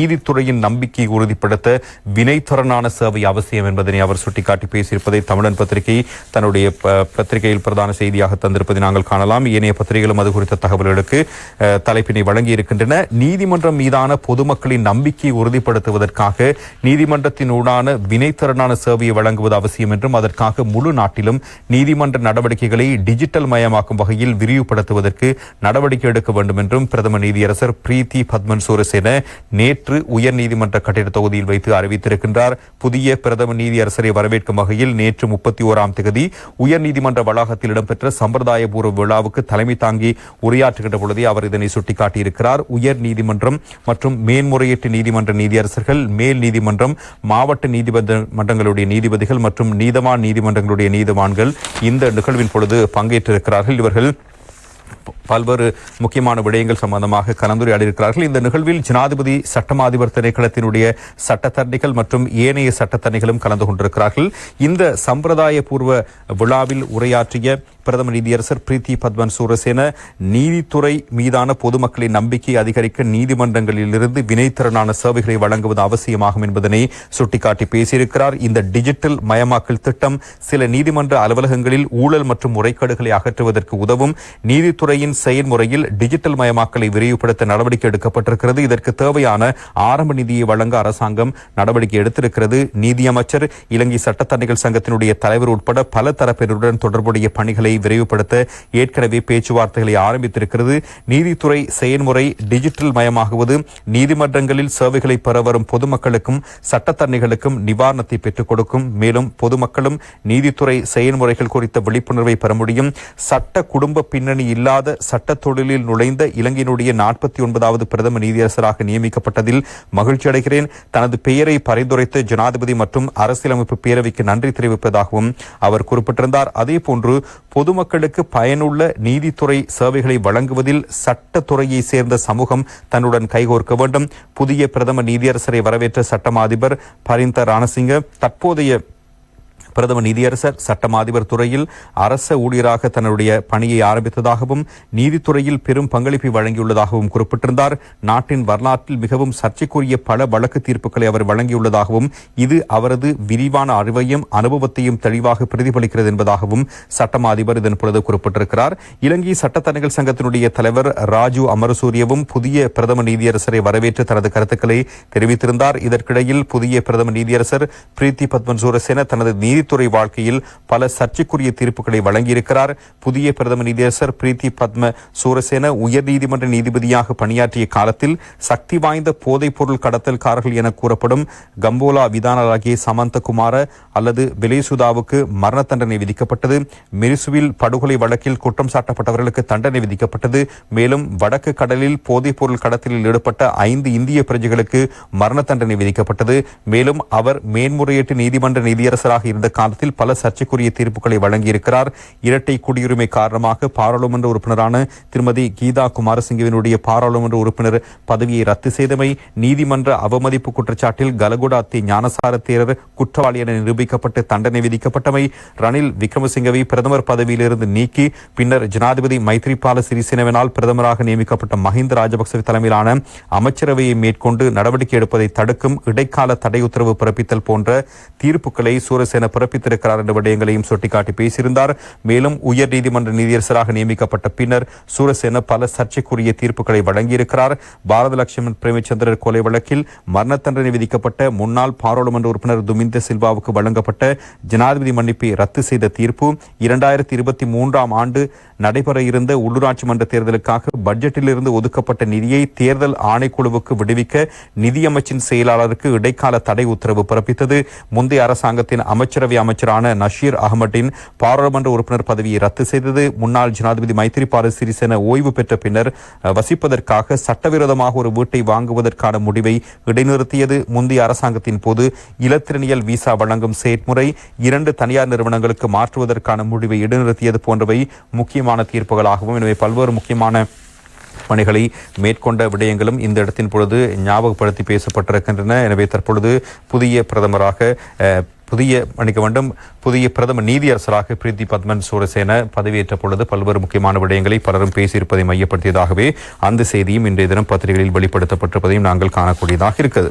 நீதித்துறையின் நம்பிக்கையை உறுதிப்படுத்த வினைத்திறனான சேவை அவசியம் என்பதனை அவர் சுட்டிக்காட்டி பேசியிருப்பதை தமிழன் பத்திரிகை தன்னுடைய ப- பத்திரிகையில் பிரதான செய்தியாக தந்திருப்பதை நாங்கள் காணலாம். ஏனைய பத்திரிகைகளும் அது குறித்த தகவல்களுக்கு தலைப்பினை வழங்கியிருக்கின்றன நீதிமன்றம் மீதான பொதுமக்களின் நம்பிக்கையை உறுதிப்படுத்துவதற்காக நீதிமன்றத்தினூடான வினைத்திறனான சேவையை வழங்குவது அவசியம் என்றும் அதற்காக முழு நாட்டிலும் நீதிமன்ற நடவடிக்கைகளை டிஜிட்டல் மயமாக்கும் வகையில் விரிவுபடுத்துவதற்கு நடவடிக்கை எடுக்க வேண்டும் என்றும் பிரதம நீதியரசர் பிரீத்தி பத்மன் சூரசேன நேற்று உயர்நீதிமன்ற கட்டிட தொகுதியில் வைத்து அறிவித்திருக்கின்றார். புதிய பிரதம நீதியரசரை வரவேற்கும் வகையில் நேற்று முப்பத்தி ஓராம் தேதி உயர்நீதிமன்ற வளாகத்தில் இடம்பெற்ற சம்பிரதாயபூர்வ விழாவுக்கு தலைமை தாங்கி உரையாற்றுகின்ற பொழுதே அவர் இதனை சுட்டிக்காட்டியிருக்கிறார். உயர் நீதிமன்றம் மற்றும் மேன்முறையீட்டு நீதிமன்ற நீதியரசர்கள் மேல் நீதிமன்றம் மாவட்ட நீதிபதி மன்றங்களுடைய நீதிபதிகள் மற்றும் நீதவான் நீதிமன்றங்களுடைய நீதிவான்கள் இந்த நிகழ்வின் பொழுது பங்கேற்றிருக்கிறார்கள். இவர்கள் பல்வேறு முக்கியமான விடயங்கள் சம்பந்தமாக கலந்துரையாடியிருக்கிறார்கள். இந்த நிகழ்வில் ஜனாதிபதி சட்டமாதிபர் திணைக்களத்தினுடைய சட்டத்தரணிகள் மற்றும் ஏனைய சட்டத்தரணிகளும் கலந்து கொண்டிருக்கிறார்கள். இந்த சம்பிரதாய பூர்வ விழாவில் உரையாற்றிய பிரதம நீதியரசர் பிரீத்தி பத்மன் சூரசேன நீதித்துறை மீதான பொதுமக்களின் நம்பிக்கையை அதிகரிக்க நீதிமன்றங்களிலிருந்து வினைத்திறனான சேவைகளை வழங்குவது அவசியமாகும் என்பதனை சுட்டிக்காட்டி பேசியிருக்கிறார். இந்த டிஜிட்டல் மயமாக்கல் திட்டம் சில நீதிமன்ற அலுவலகங்களில் ஊழல் மற்றும் முறைகேடுகளை அகற்றுவதற்கு உதவும். நீதித்துறை துறையின் செயல்முறையில் டிஜிட்டல் மயமாக்கலை விரிவுபடுத்த நடவடிக்கை எடுக்கப்பட்டிருக்கிறது. இதற்கு தேவையான ஆரம்ப நிதியை வழங்க அரசாங்கம் நடவடிக்கை எடுத்திருக்கிறது. நீதியமைச்சர் இலங்கை சட்டத்தரணிகள் சங்கத்தினுடைய தலைவர் உட்பட பல தரப்பினருடன் தொடர்புடைய பணிகளை விரைவுபடுத்த ஏற்கனவே பேச்சுவார்த்தைகளை ஆரம்பித்திருக்கிறது. நீதித்துறை செயல்முறை டிஜிட்டல் மயமாகுவது நீதிமன்றங்களில் சேவைகளை பெற வரும் பொதுமக்களுக்கும் சட்டத்தரணிகளுக்கும் நிவாரணத்தை பெற்றுக் கொடுக்கும். மேலும் பொதுமக்களும் நீதித்துறை செயல்முறைகள் குறித்த விழிப்புணர்வை பெற முடியும். சட்ட குடும்ப பின்னணி இல்லாத சட்ட தொழிலில் நுழைந்த இலங்கையினுடைய நாற்பத்தி ஒன்பதாவது பிரதம நீதியரசராக நியமிக்கப்பட்டதில் மகிழ்ச்சி அடைகிறேன். தனது பெயரை பரிந்துரைத்த ஜனாதிபதி மற்றும் அரசியலமைப்பு பேரவைக்கு நன்றி தெரிவிப்பதாகவும் அவர் குறிப்பிட்டிருந்தார். அதே போன்று பொதுமக்களுக்கு பயனுள்ள நீதித்துறை சேவைகளை வழங்குவதில் சட்டத்துறையை சேர்ந்த சமூகம் தன்னுடன் கைகோர்க்க வேண்டும். புதிய பிரதம நீதியரசரை வரவேற்ற சட்டமா அதிபர் பரிந்த ராணசிங்க தற்போதைய பிரதம நீதியரசர் சட்டமாதிபர் துறையில் அரச ஊழியராக தன்னுடைய பணியை ஆரம்பித்ததாகவும் நீதித்துறையில் பெரும் பங்களிப்பை வழங்கியுள்ளதாகவும் குறிப்பிட்டிருந்தார். நாட்டின் வரலாற்றில் மிகவும் சர்ச்சைக்குரிய பல வழக்கு தீர்ப்புகளை அவர் வழங்கியுள்ளதாகவும் இது அவரது விரிவான அறிவையும் அனுபவத்தையும் தெளிவாக பிரதிபலிக்கிறது என்பதாகவும் சட்டமாதிபர் இதன் பொழுது குறிப்பிட்டிருக்கிறார். இலங்கை சட்டத்தரணிகள் சங்கத்தினுடைய தலைவர் ராஜு அமரசூரியவும் புதிய பிரதம நீதியரசரை வரவேற்று தனது கருத்துக்களை தெரிவித்திருந்தார். இதற்கிடையில் புதிய பிரதம நீதியரசர் பிரீத்தி பத்மன் சூரசேன தனது நீதி நீதித்துறை வாழ்க்கையில் பல சர்ச்சைக்குரிய தீர்ப்புகளை வழங்கியிருக்கிறார். புதிய பிரதம நீதியரசர் பிரீத்தி பத்ம சூரசேன உயர்நீதிமன்ற நீதிபதியாக பணியாற்றிய காலத்தில் சக்தி வாய்ந்த போதைப் பொருள் கடத்தல்காரர்கள் என கூறப்படும் கம்போலா விதானராகிய சமந்தகுமார அல்லது பெலேசுதாவுக்கு மரண தண்டனை விதிக்கப்பட்டது. மெரிசுவில் படுகொலை வழக்கில் குற்றம் சாட்டப்பட்டவர்களுக்கு தண்டனை விதிக்கப்பட்டது. மேலும் வடக்கு கடலில் போதைப் பொருள் கடத்தலில் ஈடுபட்ட ஐந்து இந்திய பிரஜைகளுக்கு மரண தண்டனை விதிக்கப்பட்டது. மேலும் அவர் மேன்முறையீட்டு நீதிமன்ற நீதியரசராக இருந்த காலத்தில் பல சர்ச்சைக்குரிய தீர்ப்புகளை வழங்கியிருக்கிறார். இரட்டை குடியுரிமை காரணமாக பாராளுமன்ற உறுப்பினரான திருமதி கீதா குமாரசிங்கவினுடைய பாராளுமன்ற உறுப்பினர் பதவியை ரத்து செய்தமை நீதிமன்ற அவமதிப்பு குற்றச்சாட்டில் கலகுடா தி ஞானசார தேரர் குற்றவாளி என நிரூபிக்கப்பட்டு தண்டனை விதிக்கப்பட்டமை ரணில் விக்ரமசிங்கவை பிரதமர் பதவியிலிருந்து நீக்கி பின்னர் ஜனாதிபதி மைத்ரிபால சிறிசேனவினால் பிரதமராக நியமிக்கப்பட்ட மஹிந்த ராஜபக்ச தலைமையிலான அமைச்சரவையை மேற்கொண்டு நடவடிக்கை எடுப்பதை தடுக்கும் இடைக்கால தடை உத்தரவு பிறப்பித்தல் போன்ற தீர்ப்புகளை சூரசேன பிறப்பித்திருக்கிறார் என்ற விடயங்களையும் சுட்டிக்காட்டி பேசியிருந்தார். மேலும் உயர் நீதிமன்ற நீதியரசராக நியமிக்கப்பட்ட பின்னர் சூரசேன பல சர்ச்சைக்குரிய தீர்ப்புகளை வழங்கியிருக்கிறார். பாரத லட்சுமண் பிரேமச்சந்திரர் கொலை வழக்கில் மரண தண்டனை விதிக்கப்பட்ட முன்னாள் பாராளுமன்ற உறுப்பினர் துமிந்த சில்வாவுக்கு வழங்கப்பட்ட ஜனாதிபதி மன்னிப்பை ரத்து செய்த தீர்ப்பு இரண்டாயிரத்தி இருபத்தி மூன்றாம் ஆண்டு நடைபெற இருந்த உள்ளூராட்சி மன்ற தேர்தலுக்காக பட்ஜெட்டிலிருந்து ஒதுக்கப்பட்ட நிதியை தேர்தல் ஆணைக்குழுவுக்கு விடுவிக்க நிதியமைச்சின் செயலாளருக்கு இடைக்கால தடை உத்தரவு பிறப்பித்தது. முந்தைய அரசாங்கத்தின் அமைச்சரவை அமைச்சரான நஷீர் அகமட்டின் பாராளுமன்ற உறுப்பினர் பதவியை ரத்து செய்தது. முன்னாள் ஜனாதிபதி மைத்திரிபால சிறிசேன ஓய்வு பெற்ற பின்னர் வசிப்பதற்காக சட்டவிரோதமாக ஒரு வீட்டை வாங்குவதற்கான முடிவை இடைநிறுத்தியது. முந்தைய அரசாங்கத்தின் போது இலத்திரனியல் விசா வழங்கும் செயற்முறை இரண்டு தனியார் நிறுவனங்களுக்கு மாற்றுவதற்கான முடிவை இடைநிறுத்தியது போன்றவை முக்கியமான தீர்ப்புகளாகவும் எனவே பல்வேறு முக்கியமான பணிகளை மேற்கொண்ட விடயங்களும் இந்த இடத்தின் பொழுது ஞாபகப்படுத்தி பேசப்பட்டிருக்கின்றன. எனவே தற்பொழுது புதிய பிரதமராக புதிய மன்னிக்க வேண்டும் புதிய பிரதம நீதியரசராக பிரீத்தி பத்மன் சூரசேன பதவியேற்ற பொழுது பல்வேறு முக்கியமான விடயங்களை பலரும் பேசியிருப்பதை மையப்படுத்தியதாகவே அந்த செய்தியும் இன்றைய தினம் பத்திரிகைகளில் வெளிப்படுத்தப்பட்டிருப்பதையும் நாங்கள் காணக்கூடியதாக இருக்கிறது